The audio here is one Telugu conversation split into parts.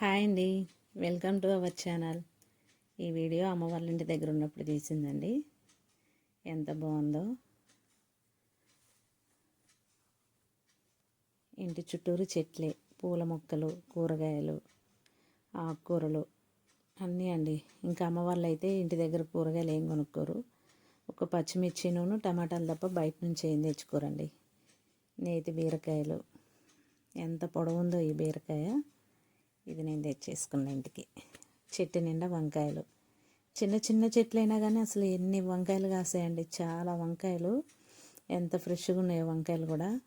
హాయ్ అండి. Welcome to our channel. ఈ వీడియో అమ్మ వాళ్ళ ఇంటి దగ్గర ఉన్నప్పుడు తీసిందండి. ఎంత బాగుందో. ఇంటి చుట్టూరు చెట్లే పూల మొక్కలు కూరగాయలు ఆకుకూరలు అన్నీ అండి. ఇంకా అమ్మ వాళ్ళు అయితే ఇంటి దగ్గర కూరగాయలు ఏం కొనుక్కోరు. ఒక పచ్చిమిర్చి నూనె టమాటాలు తప్ప బయట నుంచి ఏం తెచ్చుకోరండి. నేతి బీరకాయలు. ఎంత పొడవుందో ఈ బీరకాయ. ఇది నేను తెచ్చేసుకున్న ఇంటికి. చెట్టు నిండా వంకాయలు. చిన్న చిన్న చెట్లైనా కానీ అసలు ఎన్ని వంకాయలు కాసాయండి. చాలా వంకాయలు. ఎంత ఫ్రెష్గా ఉన్నాయో వంకాయలు కూడా.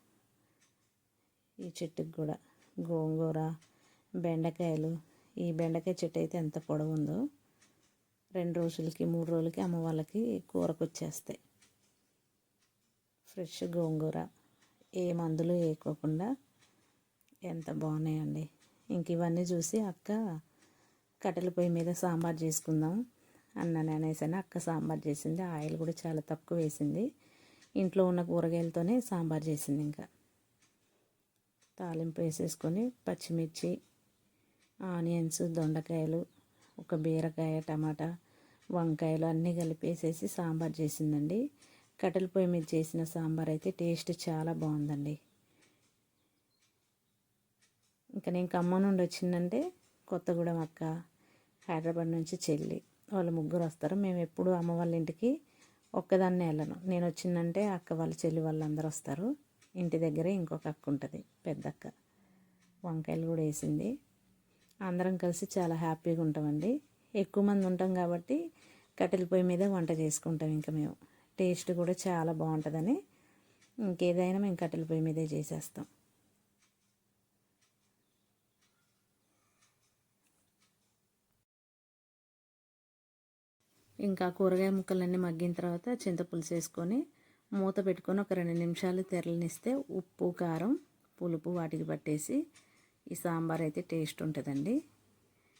ఈ చెట్టుకు కూడా. గోంగూర బెండకాయలు. ఈ బెండకాయ చెట్టు అయితే ఎంత పొడవు ఉందో. రెండు రోజులకి మూడు రోజులకి అమ్మ వాళ్ళకి కూరకు వచ్చేస్తాయి ఫ్రెష్ గోంగూర. ఏ మందులు వేయకోకుండా ఎంత బాగున్నాయండి. ఇంక ఇవన్నీ చూసి అక్క కట్టెల పొయ్యి మీద సాంబార్ చేసుకుందాం అన్నాను అనేసాను అక్క సాంబార్ చేసింది. ఆయిల్ కూడా చాలా తక్కువ వేసింది. ఇంట్లో ఉన్న కూరగాయలతోనే సాంబార్ చేసింది ఇంకా. తాలింపు వేసేసుకొని పచ్చిమిర్చి ఆనియన్స్ దొండకాయలు ఒక బీరకాయ టమాటా వంకాయలు అన్నీ కలిపేసేసి సాంబార్ చేసిందండి. కట్టెల పొయ్యి మీద చేసిన సాంబార్ అయితే టేస్ట్ చాలా బాగుందండి. ఇంకా నేను ఖమ్మం నుండి వచ్చిందంటే కొత్తగూడెం అక్క హైదరాబాద్ నుంచి చెల్లి. వాళ్ళు ముగ్గురు వస్తారు. మేము ఎప్పుడు అమ్మ వాళ్ళ ఇంటికి ఒక్కదాన్నే వెళ్ళను. నేను వచ్చిందంటే అక్క వాళ్ళ చెల్లి వాళ్ళందరూ వస్తారు. ఇంటి దగ్గరే ఇంకొక అక్క ఉంటుంది పెద్ద అక్క. వంకాయలు కూడా వేసింది. అందరం కలిసి చాలా హ్యాపీగా ఉంటామండి. ఎక్కువ మంది ఉంటాం కాబట్టి కట్టెల పొయ్యి మీద వంట చేసుకుంటాం ఇంకా మేము. టేస్ట్ కూడా చాలా బాగుంటుందని ఇంకేదైనా మేము కట్టెల పొయ్యి మీదే చేసేస్తాం. ఇంకా కూరగాయ ముక్కలన్నీ మగ్గిన తర్వాత చింతపులుసు వేసుకొని మూత పెట్టుకొని ఒక రెండు నిమిషాలు తెరలనిస్తే ఉప్పు కారం పులుపు వాటికి పట్టేసి ఈ సాంబార్ అయితే టేస్ట్ ఉంటుందండి.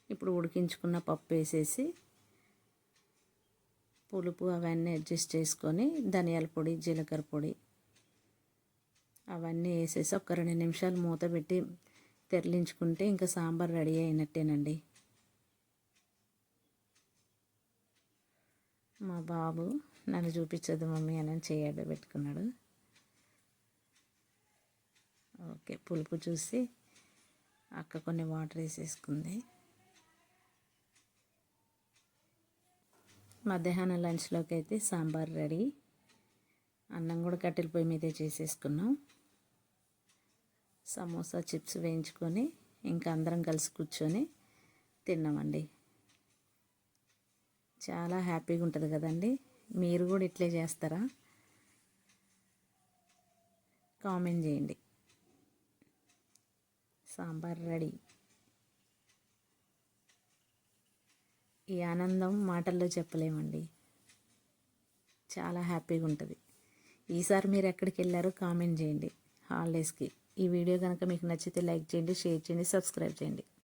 ఇప్పుడు ఉడికించుకున్న పప్పు వేసేసి పులుపు అవన్నీ అడ్జస్ట్ చేసుకొని ధనియాల పొడి జీలకర్ర పొడి అవన్నీ వేసేసి ఒక రెండు నిమిషాలు మూత పెట్టి తెరలించుకుంటే ఇంకా సాంబార్ రెడీ అయినట్టేనండి. మా బాబు నన్ను చూపించదు మమ్మీ అని చేయడ పెట్టుకున్నాడు. ఓకే పులుపు చూసి అక్క కొన్ని వాటర్ వేసేసుకుంది. మధ్యాహ్నం లంచ్లోకి అయితే సాంబార్ రెడీ. అన్నం కూడా కట్టెల పొయ్యి మీదే చేసేసుకున్నాం. సమోసా చిప్స్ వేయించుకొని ఇంకా అందరం కలిసి కూర్చొని తిన్నామండి. చాలా హ్యాపీగా ఉంటుంది కదండి. మీరు కూడా ఇట్లే చేస్తారా? కామెంట్ చేయండి. సాంబార్ రెడీ. ఈ ఆనందం మాటల్లో చెప్పలేమండి. చాలా హ్యాపీగా ఉంటుంది. ఈసారి మీరు ఎక్కడికి వెళ్ళారో కామెంట్ చేయండి హాలిడేస్కి. ఈ వీడియో కనుక మీకు నచ్చితే లైక్ చేయండి షేర్ చేయండి సబ్స్క్రైబ్ చేయండి.